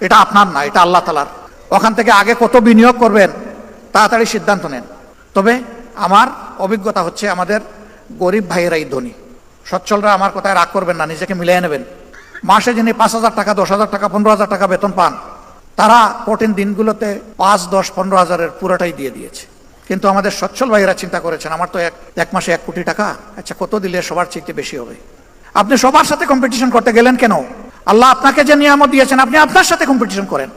এটা আপনার না, এটা আল্লাহ তালার ওখান থেকে আগে কত বিনিয়োগ করবেন, তাড়াতাড়ি সিদ্ধান্ত নেন। তবে আমার অভিজ্ঞতা হচ্ছে আমাদের গরিব ভাইয়েরাই ধনী। সচ্ছলরা আমার কথায় রাগ করবেন না, নিজেকে মিলিয়ে নেবেন। মাসে যিনি পাঁচ হাজার টাকা, দশ হাজার টাকা, পনেরো হাজার টাকা বেতন পান, তারা কঠিন দিনগুলোতে পাঁচ, দশ, পনেরো হাজারের পুরোটাই দিয়ে দিয়েছে। কিন্তু আমাদের সচ্ছল ভাইয়েরা চিন্তা করেছেন, আমার তো এক এক মাসে এক কোটি টাকা আচ্ছা কত দিলে সবার চাইতে বেশি হবে? আপনি সবার সাথে কম্পিটিশন করতে গেলেন কেন? আল্লাহ আপনাকে যে নিয়ামত দিয়েছেন, আপনি আপনার সাথে কম্পিটিশন করেন।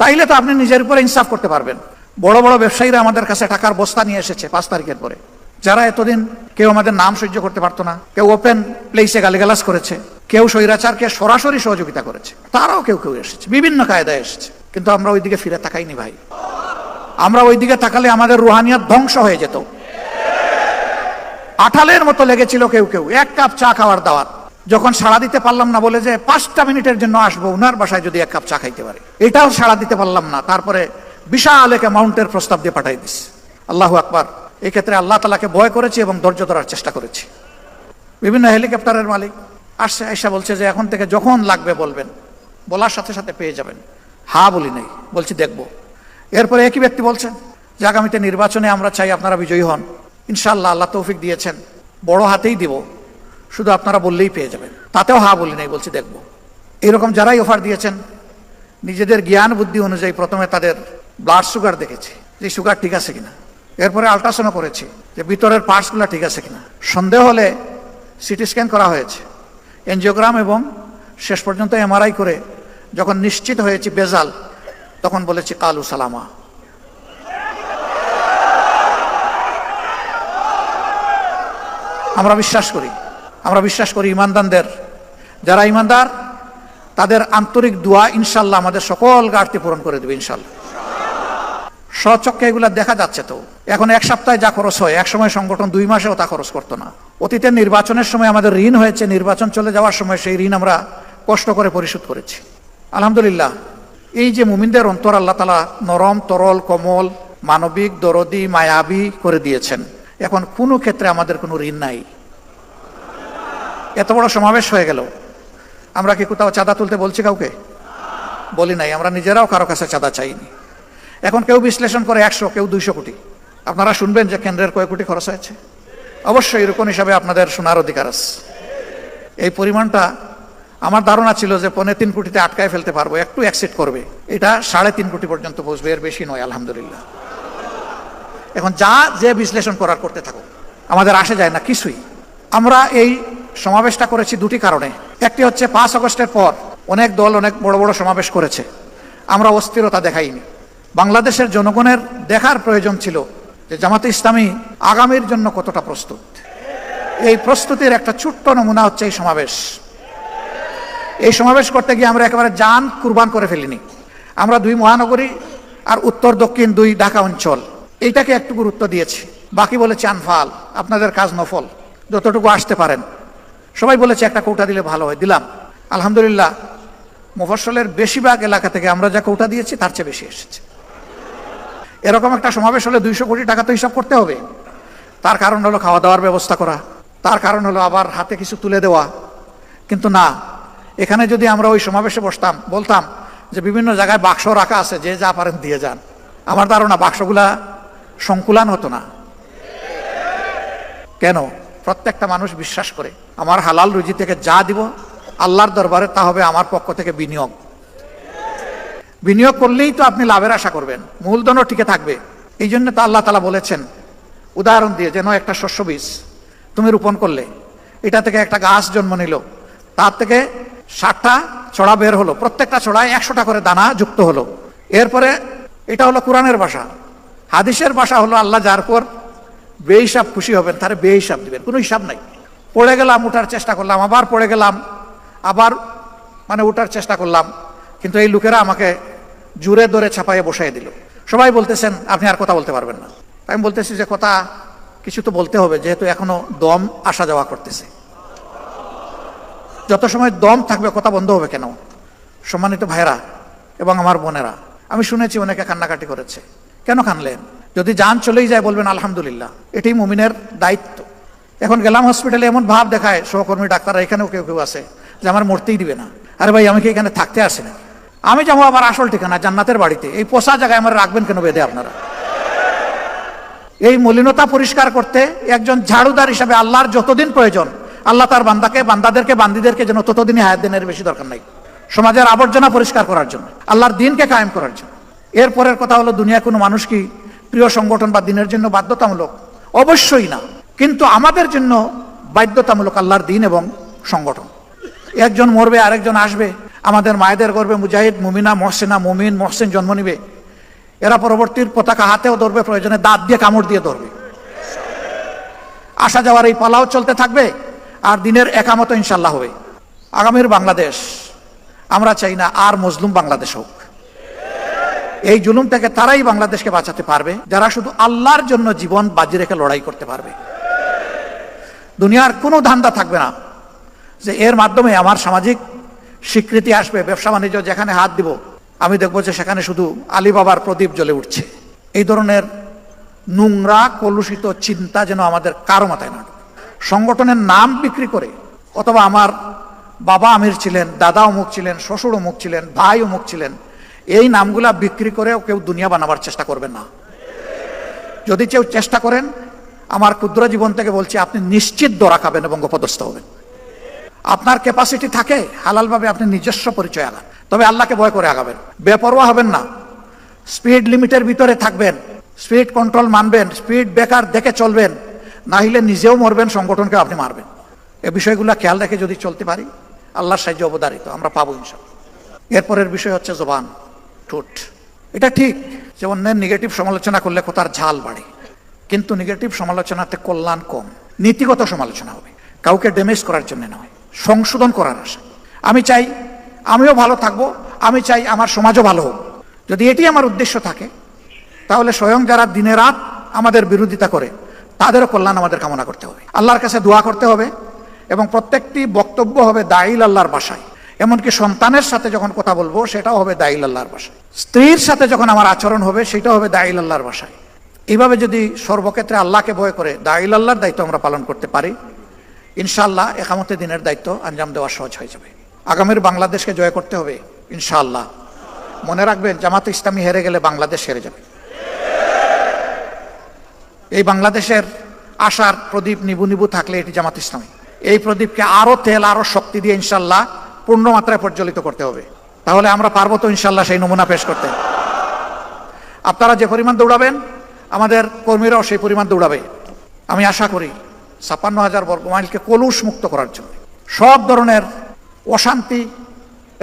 তাইলে তো আপনি নিজের উপরে ইনসাফ করতে পারবেন। বড় বড় ব্যবসায়ীরা আমাদের কাছে টাকার বস্তা নিয়ে এসেছে পাঁচ তারিখের পরে। যারা এতদিন কেউ আমাদের নাম সহ্য করতে পারতো না, কেউ ওপেন প্লেসে গালিগালাজ করেছে, কেউ স্বৈরাচারকে সরাসরি সহযোগিতা করেছে, তারাও কেউ কেউ এসেছে, বিভিন্ন কায়দায় এসেছে। কিন্তু আমরা ওইদিকে ফিরে তাকাইনি ভাই। আমরা ওইদিকে তাকালে আমাদের রুহানিয়াত ধ্বংস হয়ে যেত। আঠালের মতো লেগেছিল কেউ কেউ, এক কাপ চা খাওয়ার দাওয়াত। যখন সাড়া দিতে পারলাম না বলে যে পাঁচটা মিনিটের জন্য আসব, উনার বাসায় যদি এক কাপ চা খাইতে পারে। এটাও সাড়া দিতে পারলাম না। তারপরে বিশাল এক অ্যামাউন্টের প্রস্তাব দিয়ে পাঠাই দিস। আল্লাহ আকবার। এই ক্ষেত্রে আল্লাহ তালাকে ভয় করেছি এবং ধৈর্য ধরার চেষ্টা করেছি। বিভিন্ন হেলিকপ্টারের মালিক আসছে আয়সা বলছে যে, এখন থেকে যখন লাগবে বলবেন। বলার সাথে সাথে পেয়ে যাবেন। হা, বলি নাই। বলছি দেখব। এরপরে একই ব্যক্তি বলছেন যে আগামীতে নির্বাচনে আমরা চাই আপনারা বিজয়ী হন। ইনশাল্লাহ আল্লাহ তৌফিক দিয়েছেন। বড় হাতেই দিব। শুধু আপনারা বললেই পেয়ে যাবেন। তাতেও হা বলি নাই, বলছি দেখব। এরকম যারাই অফার দিয়েছেন, নিজেদের জ্ঞান বুদ্ধি অনুযায়ী প্রথমে তাদের ব্লাড সুগার দেখেছি, যে সুগার ঠিক আছে কিনা। এরপরে আল্ট্রাসাউন্ড করেছি, যে ভিতরের পার্টসগুলো ঠিক আছে কিনা। সন্দেহ হলে সিটি স্ক্যান করা হয়েছে। এনজিওগ্রাম এবং শেষ পর্যন্ত এমআরআই করে যখন নিশ্চিত হয়েছি বেজাল, তখন বলেছি কালু সালামা। আমরা বিশ্বাস করি আমরা বিশ্বাস করি ইমানদানদের যারা ইমানদার, তাদের আন্তরিক দোয়া ইনশাল্লাহ আমাদের সকল ঘাটতি পূরণ করে দেবে ইনশাল্লাহ। স্বচক্ষে এগুলা দেখা যাচ্ছে তো। এখন এক সপ্তাহে যা খরচ হয়, এক সময় সংগঠন দুই মাসেও তা খরচ করতো না। অতীতের নির্বাচনের সময় আমাদের ঋণ হয়েছে, নির্বাচন চলে যাওয়ার সময় সেই ঋণ আমরা কষ্ট করে পরিশোধ করেছি। আলহামদুলিল্লাহ, এই যে মুমিনদের অন্তর আল্লাহ তালা নরম, তরল, কোমল, মানবিক, দরদি, মায়াবী করে দিয়েছেন। এখন কোনো ক্ষেত্রে আমাদের কোনো ঋণ নাই। এত বড় সমাবেশ হয়ে গেল। আমরা কি কোথাও চাঁদা তুলতে বলছি কাউকে? বলি নাই, আমরা নিজেরাও কারও কাছে চাঁদা চাইনি। এখন কেউ বিশ্লেষণ করে একশো, কেউ দুইশো কোটি। আপনারা শুনবেন যে কেন্দ্রের কয় কোটি খরচ হয়েছে। অবশ্যই এরকম হিসাবে আপনাদের শোনার অধিকার আছে। এই পরিমাণটা আমার ধারণা ছিল যে পনেরো তিন কোটিতে আটকায় ফেলতে পারব, একটু অ্যাকসেপ্ট করবে। এটা সাড়ে তিন কোটি পর্যন্ত পৌঁছবে, এর বেশি নয়, আলহামদুলিল্লাহ। এখন যা যে বিশ্লেষণ করার করতে থাকো আমাদের আসে যায় না কিছুই। আমরা এই সমাবেশটা করেছি দুটি কারণে। একটি হচ্ছে পাঁচ আগস্টের পর অনেক দল অনেক বড় বড় সমাবেশ করেছে। আমরা অস্থিরতা দেখাইনি। বাংলাদেশের জনগণের দেখার প্রয়োজন ছিল যে জামাতে ইসলামী আগামীর জন্য কতটা প্রস্তুত। এই প্রস্তুতির একটা ছোট্ট নমুনা হচ্ছে এই সমাবেশ। এই সমাবেশ করতে গিয়ে আমরা একেবারে যান কুরবান করে ফেলিনি। আমরা দুই মহানগরী আর উত্তর, দক্ষিণ দুই ঢাকা অঞ্চল। এইটাকে একটু গুরুত্ব দিয়েছি। বাকি বলেছে আনফাল। আপনাদের কাজ নফল। যতটুকু আসতে পারেন। সবাই বলেছে একটা কৌটা দিলে ভালো হয়, দিলাম। আলহামদুলিল্লাহ মুফসলের বেশিরভাগ এলাকা থেকে আমরা যা কৌটা দিয়েছি তার চেয়ে বেশি এসেছে। এরকম একটা সমাবেশ হলে দুইশো কোটি টাকা তো হিসাব করতে হবে। তার কারণ হলো খাওয়া দাওয়ার ব্যবস্থা করা, তার কারণ হলো আবার হাতে কিছু তুলে দেওয়া। কিন্তু না, এখানে যদি আমরা ওই সমাবেশে বসতাম, বলতাম যে বিভিন্ন জায়গায় বাক্স রাখা আছে, যে যা পারেন দিয়ে যান। আমার ধারণা, বাক্সগুলা সংকুলান হতো না। কেন? প্রত্যেকটা মানুষ বিশ্বাস করে, আমার হালাল রুজি থেকে যা দিব, আল্লাহর দরবারে তা হবে আমার পক্ষ থেকে বিনিয়োগ। বিনিয়োগ করলেই তো আপনি লাভের আশা করবেন, মূলধনও টিকে থাকবে। এই জন্য তো আল্লাহ তালা বলেছেন, উদাহরণ দিয়ে যেন একটা শস্য বীজ তুমি রোপণ করলে, এটা থেকে একটা গাছ জন্ম নিল, তার থেকে ষাটটা ছড়া বের হলো, প্রত্যেকটা ছড়ায় একশোটা করে দানা যুক্ত হলো। এরপরে এটা হলো কোরআনের ভাষা, হাদিসের ভাষা হলো আল্লাহ যার পর বেহিসাব খুশি হবেন, তারে বেহিসাব দিবেন, কোনো হিসাব নাই। পড়ে গেলাম, উঠার চেষ্টা করলাম, আবার পড়ে গেলাম, আবার মানে উঠার চেষ্টা করলাম, কিন্তু এই লোকেরা আমাকে জুড়ে ধরে ছাপাইয়ে বসাই দিল। সবাই বলতেছেন, আপনি আর কথা বলতে পারবেন না। আমি বলতেছি যে, কথা কিছু তো বলতে হবে, যেহেতু এখনও দম আসা যাওয়া করতেছে। যত সময় দম থাকবে, কথা বন্ধ হবে কেন? সম্মানিত ভাইরা এবং আমার বোনেরা, আমি শুনেছি অনেকে কান্নাকাটি করেছে। কেন কানলেন? যদি যান চলেই যায় বলবেন, আলহামদুলিল্লাহ। এটাই মুমিনের দায়িত্ব। এখন গেলাম হসপিটালে এমন ভাব দেখায়, সহকর্মী, ডাক্তাররা, এখানেও কেউ কেউ আছে, যে আমার মরতেই দিবে না। আরে ভাই, আমি কি এখানে থাকতে আসি না? আমি যাব আবার আসল ঠিকানা, জান্নাতের বাড়িতে। এই পোষা জায়গায় আমার রাখবেন কেন বেঁধে আপনারা? এই মলিনতা পরিষ্কার করতে একজন ঝাড়ুদার হিসাবে আল্লাহর যতদিন প্রয়োজন, আল্লাহ তার বান্দাকে, বান্দাদেরকে, বান্দিদেরকে যেন ততদিনই হায়াত দিনের বেশি দরকার নাই। সমাজের আবর্জনা পরিষ্কার করার জন্য, আল্লাহর দিনকে কায়েম করার জন্য। এরপরের কথা হলো দুনিয়া কোনো মানুষ কি প্রিয় সংগঠন বা দিনের জন্য বাধ্যতামূলক? অবশ্যই না। কিন্তু আমাদের জন্য বাধ্যতামূলক আল্লাহর দিন এবং সংগঠন। একজন মরবে, আরেকজন আসবে। আমাদের মায়েদের গর্বে মুজাহিদ, মুমিনা, মহসেনা, মুমিন, মহসেন জন্ম নিবে। এরা পরবর্তীর পতাকা হাতেও ধরবে, প্রয়োজনে দাঁত দিয়ে কামড় দিয়ে ধরবে। আসা যাওয়ার এই পালাও চলতে থাকবে, আর দিনের একামত ইনশাল্লাহ হবে। আগামীর বাংলাদেশ, আমরা চাই না আর মজলুম বাংলাদেশ হোক। এই জুলুম থেকে তারাই বাংলাদেশকে বাঁচাতে পারবে, যারা শুধু আল্লাহর জন্য জীবন বাজি রেখে লড়াই করতে পারবে। দুনিয়ার কোনো ধান্দা থাকবে না যে এর মাধ্যমে আমার সামাজিক স্বীকৃতি আসবে, ব্যবসা বাণিজ্য যেখানে হাত দিব, আমি দেখব যে সেখানে শুধু আলিবাবার প্রদীপ জ্বলে উঠছে। এই ধরনের নোংরা, কলুষিত চিন্তা যেন আমাদের কারও মাথায় না সংগঠনের নাম বিক্রি করে, অথবা আমার বাবা আমির ছিলেন দাদা অমুক ছিলেন শ্বশুর অমুক ছিলেন ভাই অমুক ছিলেন এই নামগুলা বিক্রি করেও কেউ দুনিয়া বানাবার চেষ্টা করবেন না। যদি কেউ চেষ্টা করেন, আমার ক্ষুদ্র জীবন থেকে বলছি, আপনি নিশ্চিত দরা খাবেন এবং অপদস্থ হবেন। আপনার ক্যাপাসিটি থাকে, হালালভাবে আপনি নিজস্ব পরিচয় আগান। তবে আল্লাহকে ভয় করে আগাবেন। বেপরোয়া হবেন না। স্পিড লিমিটের ভিতরে থাকবেন। স্পিড কন্ট্রোল মানবেন। স্পিড বেকার দেখে চলবেন। না হলে নিজেও মরবেন, সংগঠনকে আপনি মারবেন। এ বিষয়গুলো খেয়াল রেখে যদি চলতে পারি, আল্লাহর সাহায্য অবদারিত। আমরা পাবো ইনশাল্লাহ এরপরের বিষয় হচ্ছে জবান। ঠোঁট। এটা ঠিক যে অন্যের নেগেটিভ সমালোচনা করলে কোথার ঝাল বাড়ে, কিন্তু নেগেটিভ সমালোচনাতে কল্যাণ কম। নীতিগত সমালোচনা হবে, কাউকে ড্যামেজ করার জন্য নয়, সংশোধন করার আশা। আমি চাই আমিও ভালো থাকব, আমি চাই আমার সমাজও ভালো হোক। যদি এটি আমার উদ্দেশ্য থাকে, তাহলে স্বয়ং যারা দিনে রাত আমাদের বিরোধিতা করে, তাদেরও কল্যাণ আমাদের কামনা করতে হবে। আল্লাহর কাছে দোয়া করতে হবে, এবং প্রত্যেকটি বক্তব্য হবে দাইল আল্লাহর বাসায়। এমনকি সন্তানের সাথে যখন কথা বলব, সেটাও হবে দাইল আল্লাহর বাসায় স্ত্রীর সাথে যখন আমার আচরণ হবে, সেটাও হবে দাইল আল্লাহর বাসায় এইভাবে যদি সর্বক্ষেত্রে আল্লাহকে ভয় করে দাইল আল্লাহর দায়িত্ব আমরা পালন করতে পারি, ইনশাআল্লাহ একামতে দিনের দায়িত্ব আঞ্জাম দেওয়া সহজ হয়ে যাবে। আগামীর বাংলাদেশকে জয় করতে হবে, ইনশাআল্লাহ। মনে রাখবেন, জামাত ইসলামী হেরে গেলে বাংলাদেশ হেরে যাবে। এই বাংলাদেশের আশার প্রদীপ নিবু নিবু থাকলে এটি জামাত ইসলামী। এই প্রদীপকে আরও তেল, আরও শক্তি দিয়ে ইনশাল্লাহ পূর্ণ মাত্রায় প্রজ্বলিত করতে হবে। তাহলে আমরা পারব তো ইনশাল্লাহ সেই নমুনা পেশ করতে। আপনারা যে পরিমাণ দৌড়াবেন, আমাদের কর্মীরাও সেই পরিমাণ দৌড়াবে। আমি আশা করি ছাপ্পান্ন হাজার বর্গ মাইলকে কলুষ মুক্ত করার জন্য, সব ধরনের অশান্তি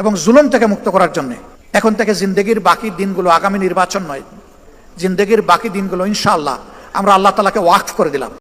এবং জুলুম থেকে মুক্ত করার জন্য, এখন থেকে জিন্দগির বাকি দিনগুলো আগামী নির্বাচন নয়, জিন্দগির বাকি দিনগুলো ইনশাআল্লাহ আমরা আল্লাহ তালাকে ওয়াকফ করে দিলাম।